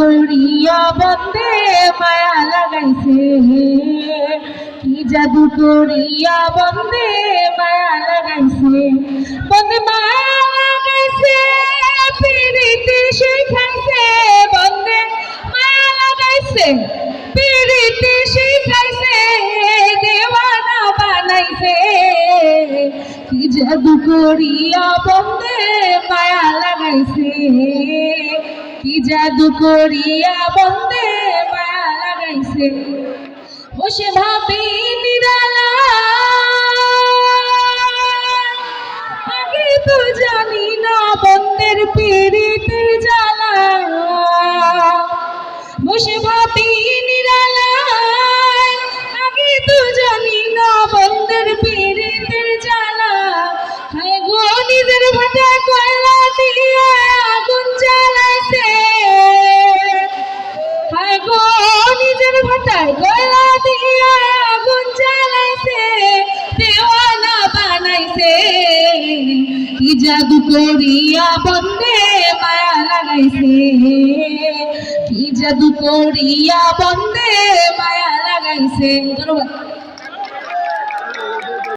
করিয়া বন্দে মায়া লাগাইছে। কি জাদু করিয়া বন্দে মায়া লাগাইছে। বন্দে মায়া লাগাইছে পিরিতি শিখাইছে, বন্দে মায়া লাগাইছে। পিরিতি শিখাইছে, দেওয়ানা বানাইছে। কি জাদু করিয়া বন্দে মায়া লাগাইছে। কি জাদু করিয়া বন্দে মায়া লাগাইছে বসে ভাবি নিরালা। আগে তো জানি না বন্দের পীড়িতের জ্বালা। বসে ভাবি নিরালা। আগে তো জানি না বন্দের পীড়িতের হায় গো নিজের গলা দিয়া আগুন জ্বালাইছে, দেওয়ানা বানাইছে। কি জাদু করিয়া বন্দে মায়া লাগাইছে। কি জাদু করিয়া বন্দে মায়া লাগাইছে। ধন্যবাদ।